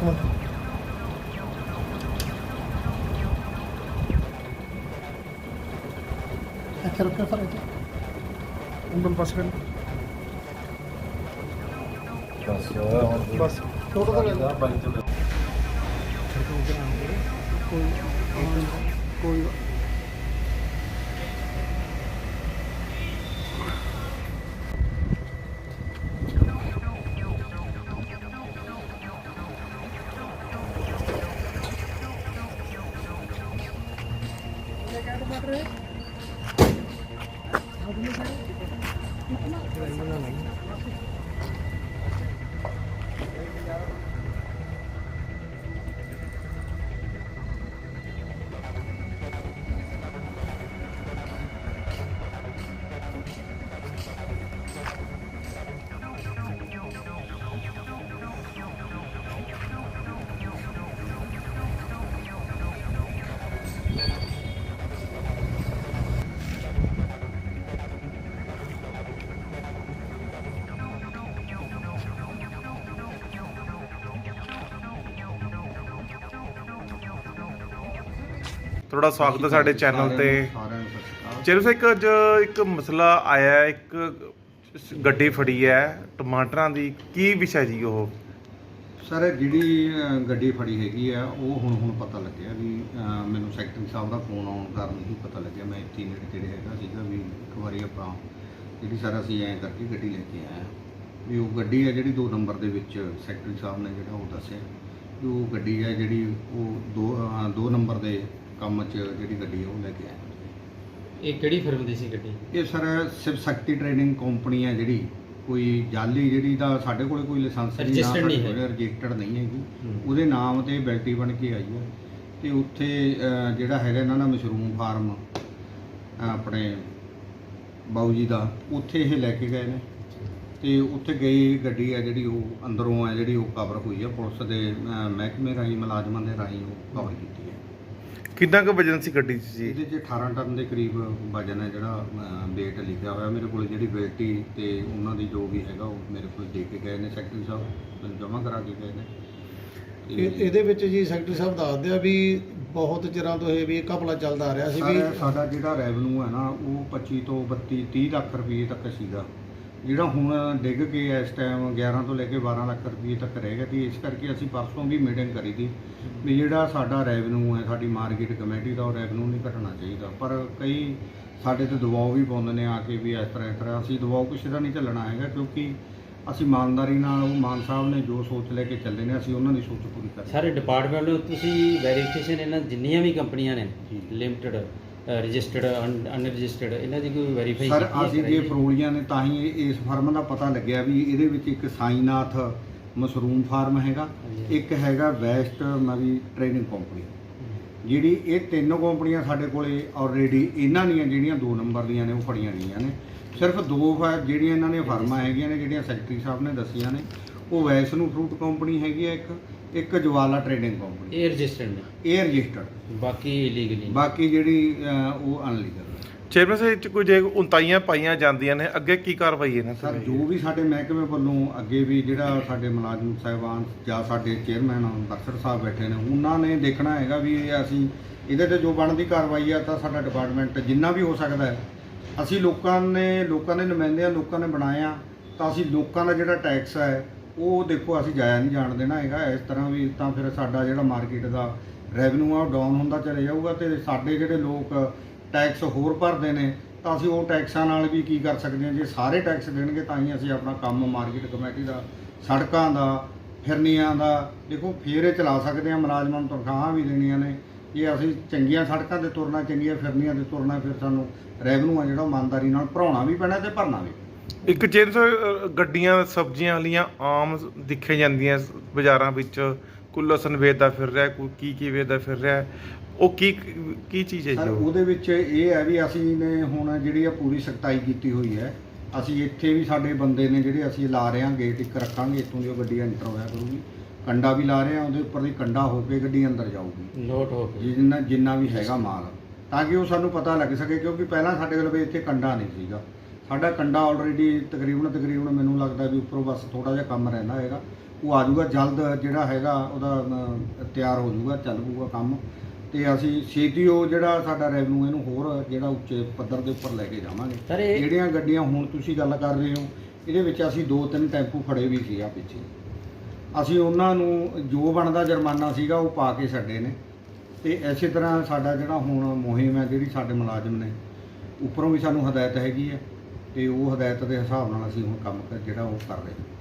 그만. quiero que frente. Un buen pase. Pase. Todo ਛੋਟਾ ਤਾਂ ਤੁਹਾਡਾ ਸਵਾਗਤ ਹੈ ਸਾਡੇ ਚੈਨਲ ਤੇ। ਸਾਰਿਆਂ ਨੂੰ ਸਤਿ ਸ਼੍ਰੀ ਅਕਾਲ। ਚਲੋ ਇੱਕ ਅੱਜ ਇੱਕ ਮਸਲਾ ਆਇਆ ਹੈ, ਇੱਕ ਗੱਡੀ ਫੜੀ ਹੈ ਟਮਾਟਰਾਂ ਦੀ। ਕੀ ਵਿਸ਼ਾ ਜੀ ਉਹ? ਸਰ ਜਿਹੜੀ ਅ, ਗੱਡੀ ਫੜੀ ਹੈਗੀ ਆ ਉਹ ਹੁਣ ਹੁਣ ਪਤਾ ਲੱਗਿਆ ਵੀ ਅ, ਮੈਨੂੰ ਸੈਕਟਰੀ ਸਾਹਿਬ ਦਾ ਫੋਨ ਆਉਣ ਕਾਰਨ ਹੀ ਪਤਾ ਲੱਗਿਆ। ਮੈਂ ਇੱਥੇ ਹੀ ਨੇੜੇ ਤੇੜੇ ਹੈਗਾ ਸੀਗਾ ਵੀ ਇੱਕ ਵਾਰੀ ਆਪਾਂ ਜਿਹੜੀ ਸਰ ਅਸੀਂ ਐਂ ਕਰਕੇ ਗੱਡੀ ਲੈ ਕੇ ਆਏ ਹਾਂ। ਵੀ ਉਹ ਗੱਡੀ ਹੈ ਜਿਹੜੀ 2 ਨੰਬਰ ਦੇ ਵਿੱਚ ਸੈਕਟਰੀ ਸਾਹਿਬ ਨੇ ਜਿਹੜਾ ਉਹ ਦੱਸਿਆ। ਵੀ ਉਹ ਗੱਡੀ ਹੈ ਜਿਹੜੀ ਉਹ 2 2 ਨੰਬਰ ਦੇ ਕੰਮ 'ਚ ਜਿਹੜੀ ਗੱਡੀ ਉਹ ਲੈ ਕੇ ਆਏ ਇਹ ਕਿਹੜੀ ਫਿਰਮ ਦੀ ਸੀ ਗੱਡੀ? ਇਹ sir Shiv Shakti training company ਹੈ ਜਿਹੜੀ। ਕੋਈ ਜਾਲੀ ਜਿਹੜੀ ਦਾ ਸਾਡੇ ਕੋਲੇ ਕੋਈ ਲਾਇਸੈਂਸ ਨਹੀਂ Registered ਨਹੀਂ ਹੈ। ਰਜਿਸਟਰਡ ਨਹੀਂ ਹੈਗੀ। ਹੂੰ। ਉਹਦੇ ਨਾਮ ਤੇ ਬੈਲਟੀ ਬਣ ਕੇ ਆਈ ਹੈ ਤੇ ਉੱਥੇ ਅਹ, ਜਿਹੜਾ ਹੈਗਾ ਇਹਨਾਂ ਦਾ ਮਸ਼ਰੂਮ ਫਾਰਮ ਆਪਣੇ ਬਾਊ ਜੀ ਦਾ ਉੱਥੇ ਇਹ ਲੈ ਕੇ ਗਏ ਨੇ। ਤੇ ਉੱਥੇ ਗਈ ਗੱਡੀ ਹੈ ਜਿਹੜੀ ਉਹ ਅੰਦਰੋਂ ਹੈ ਜਿਹੜੀ ਉਹ ਕਵਰ ਹੋਈ ਹੈ ਪੁਲਿਸ ਦੇ ਅਹ, ਮਹਿਕਮੇ ਰਾਹੀਂ ਮੁਲਾਜ਼ਮਾਂ ਦੇ ਰਾਹੀਂ ਉਹ ਕਵਰ ਕੀਤੀ। ਕਿੰਨਾ ਕੁ ਵਜਨ ਸੀ ਗੱਡੀ 'ਚ ਜੀ? ਇਹਦੇ 'ਚ 18 ਟਨ ਦੇ ਕਰੀਬ ਵਜਨ ਹੈ ਜਿਹੜਾ weight ਲਿਖਿਆ ਹੋਇਆ। ਮੇਰੇ ਕੋਲ ਜਿਹੜੀ ਬੇਲਟੀ ਤੇ ਉਹਨਾਂ ਦੀ ਜੋ ਵੀ ਹੈਗਾ ਉਹ ਮੇਰੇ ਕੋਲ ਦੇ ਕੇ ਗਏ ਨੇ ਸੈਕਟਰੀ ਸਾਹਿਬ। ਜਮ੍ਹਾਂ ਕਰਾ ਕੇ ਗਏ ਨੇ। ਤੇ ਇਹ- ਇਹਦੇ ਵਿੱਚ ਜੀ ਸੈਕਟਰੀ ਸਾਹਿਬ ਦੱਸਦੇ ਆ ਵੀ ਬਹੁਤ ਚਿਰਾਂ ਤੋਂ ਇਹ ਵੀ ਇਹ ਘਪਲਾ ਚੱਲਦਾ ਆ ਰਿਹਾ ਸੀ ਵੀ ਸਾਡਾ ਸਾਡਾ ਜਿਹੜਾ ਰੈਵਨਿਊ ਹੈ ਨਾ ਉਹ 25 ਤੋਂ 32 30 ਲੱਖ ਰੁਪਏ ਤੱਕ ਸੀਗਾ। ਜਿਹੜਾ ਹੁਣ ਡਿੱਗ ਕੇ ਇਸ ਟਾਈਮ 11 ਤੋਂ ਲੈ ਕੇ 12 ਲੱਖ ਰੁਪਏ ਤੱਕ ਰਹਿ ਗਿਆ ਤੇ ਇਸ ਕਰਕੇ ਅਸੀਂ ਪਰਸੋਂ ਵੀ ਮੀਟਿੰਗ ਕਰੀ ਸੀ ਵੀ ਜਿਹੜਾ ਸਾਡਾ ਰੈਵਨਿਊ ਹੈ ਸਾਡੀ ਮਾਰਕੀਟ ਕਮੇਟੀ ਦਾ ਉਹ ਰੈਵਨਿਊ ਨਹੀਂ ਘਟਣਾ ਚਾਹੀਦਾ। ਪਰ ਕਈ ਸਾਡੇ ਤੇ ਦਬਾਅ ਵੀ ਪਾਉਂਦੇ ਨੇ ਆ ਕੇ ਵੀ ਇਸ ਤਰ੍ਹਾਂ ਇਸ ਤਰ੍ਹਾਂ। ਅਸੀਂ ਦਬਾਅ ਕਿਸੇ ਦਾ ਨਹੀਂ ਝੱਲਣਾ ਹੈਗਾ ਕਿਉਂਕਿ ਅਸੀਂ ਇਮਾਨਦਾਰੀ ਨਾਲ ਉਹ ਮਾਨ ਸਾਹਿਬ ਨੇ ਜੋ ਸੋਚ ਲੈ ਕੇ ਚੱਲੇ ਨੇ ਅਸੀਂ ਉਹਨਾਂ ਦੀ ਸੋਚ ਪੂਰੀ ਕਰਾਂਗੇ ਸਾਰੇ ਡਿਪਾਰਟਮੈਂਟ ਨੂੰ ਤੁਸੀਂ ਵੈਰੀਫਿਕੇਸ਼ਨ ਇਹਨਾਂ ਜਿੰਨੀਆਂ ਵੀ ਕੰਪਨੀਆਂ ਨੇ। ਲਿਮਟਿਡ ਰਜਿਸਟਰਡ ਅਨਰਜਿਸਟਰਡ ਇਹਨਾਂ ਦੀ ਕੋਈ ਵੈਰੀਫਾਈ ਸਰ ਅਸੀਂ ਜੇ ਫਰੋਲੀਆਂ ਨੇ ਤਾਂ ਹੀ ਇਸ ਫਰਮ ਦਾ ਪਤਾ ਲੱਗਿਆ ਵੀ ਇਹਦੇ ਵਿੱਚ ਇੱਕ ਸਾਈਨਾਥ ਮਸ਼ਰੂਮ ਫਾਰਮ ਹੈਗਾ। ਇੱਕ ਹੈਗਾ ਵੈਸਟ ਮਵੀ ਟ੍ਰੇਨਿੰਗ ਕੰਪਨੀ। ਜਿਹੜੀ ਇਹ ਤਿੰਨ ਕੰਪਨੀਆਂ ਸਾਡੇ ਕੋਲੇ ਆਲਰੇਡੀ ਇਹਨਾਂ ਦੀਆਂ ਜਿਹੜੀਆਂ ਦੋ ਨੰਬਰ ਦੀਆਂ ਨੇ ਉਹ ਫੜੀਆਂ ਗਈਆਂ ਨੇ। ਸਿਰਫ ਦੋ ਫਾ ਜਿਹੜੀਆਂ ਇਹਨਾਂ ਦੀਆਂ ਫਰਮਾਂ ਹੈਗੀਆਂ ਨੇ ਜਿਹੜੀਆਂ ਸੈਕਟਰੀ ਸਾਹਿਬ ਨੇ ਦੱਸੀਆਂ ਨੇ ਉਹ ਵੈਸਨੂੰ ਫਰੂਟ ਕੰਪਨੀ ਹੈਗੀ ਹੈ ਇੱਕ ਇੱਕ ਜਵਾਲਾ ਟ੍ਰੇਡਿੰਗ ਕੰਪਨੀ ਇਹ ਰਜਿਸਟਰਡ ਨੇ। ਇਹ ਰਜਿਸਟਰਡ। ਬਾਕੀ ਇਲੀਗਲੀ ਬਾਕੀ ਜਿਹੜੀ ਉਹ ਅਨਲੀਗਲ ਹੈ। ਚੇਅਰਮੈਨ ਸਾਹਿਬ ਇਹ 'ਚ ਕੋਈ ਜੇ ਉਨਤਾਈਆਂ ਪਾਈਆਂ ਜਾਂਦੀਆਂ ਨੇ ਅੱਗੇ ਕੀ ਕਾਰਵਾਈ ਇਹਨਾਂ ਸਰ ਤੇ ਜੋ ਵੀ ਸਾਡੇ ਮਹਿਕਮੇ ਵੱਲੋਂ ਅੱਗੇ ਵੀ ਜਿਹੜਾ ਸਾਡੇ ਮੁਲਾਜ਼ਮ ਸਾਹਿਬਾਨ ਜਾਂ ਸਾਡੇ ਚੇਅਰਮੈਨ ਬਖਸ਼ਰ ਸਾਹਿਬ ਬੈਠੇ ਨੇ ਉਹਨਾਂ ਨੇ ਦੇਖਣਾ ਹੈਗਾ ਵੀ ਇਹ ਅਸੀਂ ਇਹਦੇ ਤੇ ਜੋ ਬਣਦੀ ਕਾਰਵਾਈ ਆ ਤਾਂ ਸਾਡਾ ਡਿਪਾਰਟਮੈਂਟ ਜਿੰਨਾ ਵੀ ਹੋ ਸਕਦਾ ਹੈ। ਅਸੀਂ ਲੋਕਾਂ ਨੇ ਲੋਕਾਂ ਦੇ ਨੁਮਾਇੰਦੇ ਆ ਲੋਕਾਂ ਨੇ ਬਣਾਇਆ ਤਾਂ ਅਸੀਂ ਲੋਕਾਂ ਦਾ ਜਿਹੜਾ ਟੈਕਸ ਹੈ ਉਹ ਦੇਖੋ, ਅਸੀਂ ਜਾਇਆ ਨਹੀਂ ਜਾਣ ਦੇਣਾ ਹੈਗਾ। ਇਸ ਤਰ੍ਹਾਂ ਵੀ ਤਾਂ ਫਿਰ ਸਾਡਾ ਜਿਹੜਾ ਮਾਰਕੀਟ ਦਾ ਰੈਵਨਿਊ ਆ, ਉਹ ਡਾਊਨ ਹੁੰਦਾ ਚਲੇ ਜਾਊਗਾ ਤੇ ਸਾਡੇ ਜਿਹੜੇ ਲੋਕ ਟੈਕਸ ਹੋਰ ਭਰਦੇ ਨੇ, ਤਾਂ ਅਸੀਂ ਉਹ ਟੈਕਸਾਂ ਨਾਲ ਵੀ ਕੀ ਕਰ ਸਕਦੇ ਹਾਂ? ਜੇ ਸਾਰੇ ਟੈਕਸ ਦੇਣਗੇ, ਤਾਂ ਹੀ ਅਸੀਂ ਆਪਣਾ ਕੰਮ ਮਾਰਕੀਟ ਕਮੇਟੀ ਦਾ, ਸੜਕਾਂ ਦਾ, ਫਿਰਨੀਆਂ ਦਾ, ਦੇਖੋ, ਫੇਰ ਇਹ ਚਲਾ ਸਕਦੇ ਹਾਂ। ਮੁਲਾਜ਼ਮਾਂ ਨੂੰ ਤਨਖਾਹਾਂ ਵੀ ਦੇਣੀਆਂ ਨੇ। ਜੇ ਅਸੀਂ ਚੰਗੀਆਂ ਸੜਕਾਂ ਤੇ ਤੁਰਨਾ, ਚੰਗੀਆਂ ਫਿਰਨੀਆਂ ਤੇ ਤੁਰਨਾ, ਫਿਰ ਸਾਨੂੰ ਰੈਵਨਿਊ ਆ ਜਿਹੜਾ ਇਮਾਨਦਾਰੀ ਨਾਲ ਭਰਾਉਣਾ ਵੀ ਪੈਣਾ ਤੇ ਭਰਨਾ ਵੀ ਇੱਕ ਸਾਹਿਬ ਅ, ਗੱਡੀਆਂ ਸਬਜ਼ੀਆਂ ਵਾਲੀਆਂ ਆਮ ਦਿਖੇ ਜਾਂਦੀਆਂ ਸ- ਬਾਜ਼ਾਰਾਂ ਵਿੱਚ। ਕੋਈ ਲਸਣ ਵੇਚਦਾ ਫਿਰ ਰਿਹਾ ਕੋਈ ਕੀ ਕੀ ਵੇਚਦਾ ਫਿਰ ਰਿਹਾ। ਉਹ ਕੀ ਕੀ ਚੀਜ਼ ਹੈ ਸਰ ਜੀ ਉਹ? ਉਹਦੇ ਵਿੱਚ ਇਹ ਹੈ ਵੀ ਅਸੀਂ ਨੇ ਹੁਣ ਜਿਹੜੀ ਆ ਪੂਰੀ ਸਖਤਾਈ ਕੀਤੀ ਹੋਈ ਹੈ। ਅਸੀਂ ਇੱਥੇ ਵੀ ਸਾਡੇ ਬੰਦੇ ਨੇ ਜਿਹੜੇ ਅਸੀਂ ਲਾ ਰਹੇ ਹਾਂ ਗੇਟ ਇੱਕ ਰੱਖਾਂਗੇ ਇੱਥੋਂ ਦੀ ਉਹ ਗੱਡੀ ਐਂਟਰ ਹੋਇਆ ਕਰੂਗੀ। ਕੰਡਾ ਵੀ ਲਾ ਰਹੇ ਹਾਂ ਉਹਦੇ ਉੱਪਰ ਦੀ ਕੰਡਾ ਹੋ ਕੇ ਗੱਡੀ ਅੰਦਰ ਜਾਊਗੀ। ਨੋਟ ਹੋ ਕੇ। ਜਿੰਨਾ ਜਿੰਨਾ ਵੀ ਹੈਗਾ ਮਾਲ ਤਾਂ ਕਿ ਉਹ ਸਾਨੂੰ ਪਤਾ ਲੱਗ ਸਕੇ ਕਿਉਂਕਿ ਪਹਿਲਾਂ ਸਾਡੇ ਕੋਲ ਵੀ ਇੱਥੇ ਕੰਡਾ ਨਹੀਂ ਸੀਗਾ। ਸਾਡਾ ਕੰਡਾ ਆਲਰੇਡੀ ਤਕਰੀਬਨ ਤਕਰੀਬਨ ਮੈਨੂੰ ਲੱਗਦਾ ਵੀ ਉੱਪਰੋਂ ਬਸ ਥੋੜਾ ਜਿਹਾ ਕੰਮ ਰਹਿੰਦਾ ਹੈਗਾ। ਉਹ ਆ ਜਾਊਗਾ ਜਲਦ ਜਿਹੜਾ ਹੈਗਾ ਉਹਦਾ ਤਿਆਰ ਹੋ ਜਾਊਗਾ ਚੱਲ ਪਊਗਾ ਕੰਮ। ਤੇ ਅਸੀਂ ਛੇਤੀ ਉਹ ਜਿਹੜਾ ਸਾਡਾ ਰੈਵਨਿਊ ਇਹਨੂੰ ਹੋਰ ਜਿਹੜਾ ਉੱਚੇ ਪੱਧਰ ਦੇ ਉੱਪਰ ਲੈ ਕੇ ਜਾਵਾਂਗੇ। ਜਿਹੜੀਆਂ ਗੱਡੀਆਂ ਹੁਣ ਤੁਸੀਂ ਗੱਲ ਕਰ ਰਹੇ ਹੋ ਇਹਦੇ ਵਿੱਚ ਅਸੀਂ ਦੋ ਤਿੰਨ ਟੈਂਪੂ ਫੜੇ ਵੀ ਸੀ ਆ ਪਿੱਛੇ। ਅਸੀਂ ਉਹਨਾਂ ਨੂੰ ਜੋ ਬਣਦਾ ਜੁਰਮਾਨਾ ਸੀਗਾ ਉਹ ਪਾ ਕੇ ਛੱਡੇ ਨੇ। ਤੇ ਐਸੇ ਤਰ੍ਹਾਂ ਸਾਡਾ ਜਿਹੜਾ ਹੁਣ ਮੁਹਿੰਮ ਹੈ ਜਿਹੜੀ ਸਾਡੇ ਮੁਲਾਜ਼ਮ ਨੇ ਉੱਪਰੋਂ ਵੀ ਸਾਨੂੰ ਹਦਾਇਤ ਹੈਗੀ ਹੈ। ਤੇ ਉਹ ਹਦਾਇਤ ਦੇ ਹਿਸਾਬ ਨਾਲ ਅਸੀਂ ਹੁਣ ਕੰਮ ਕਰ- ਜਿਹੜਾ ਉਹ ਕਰ ਰਹੇ ਹਾਂ।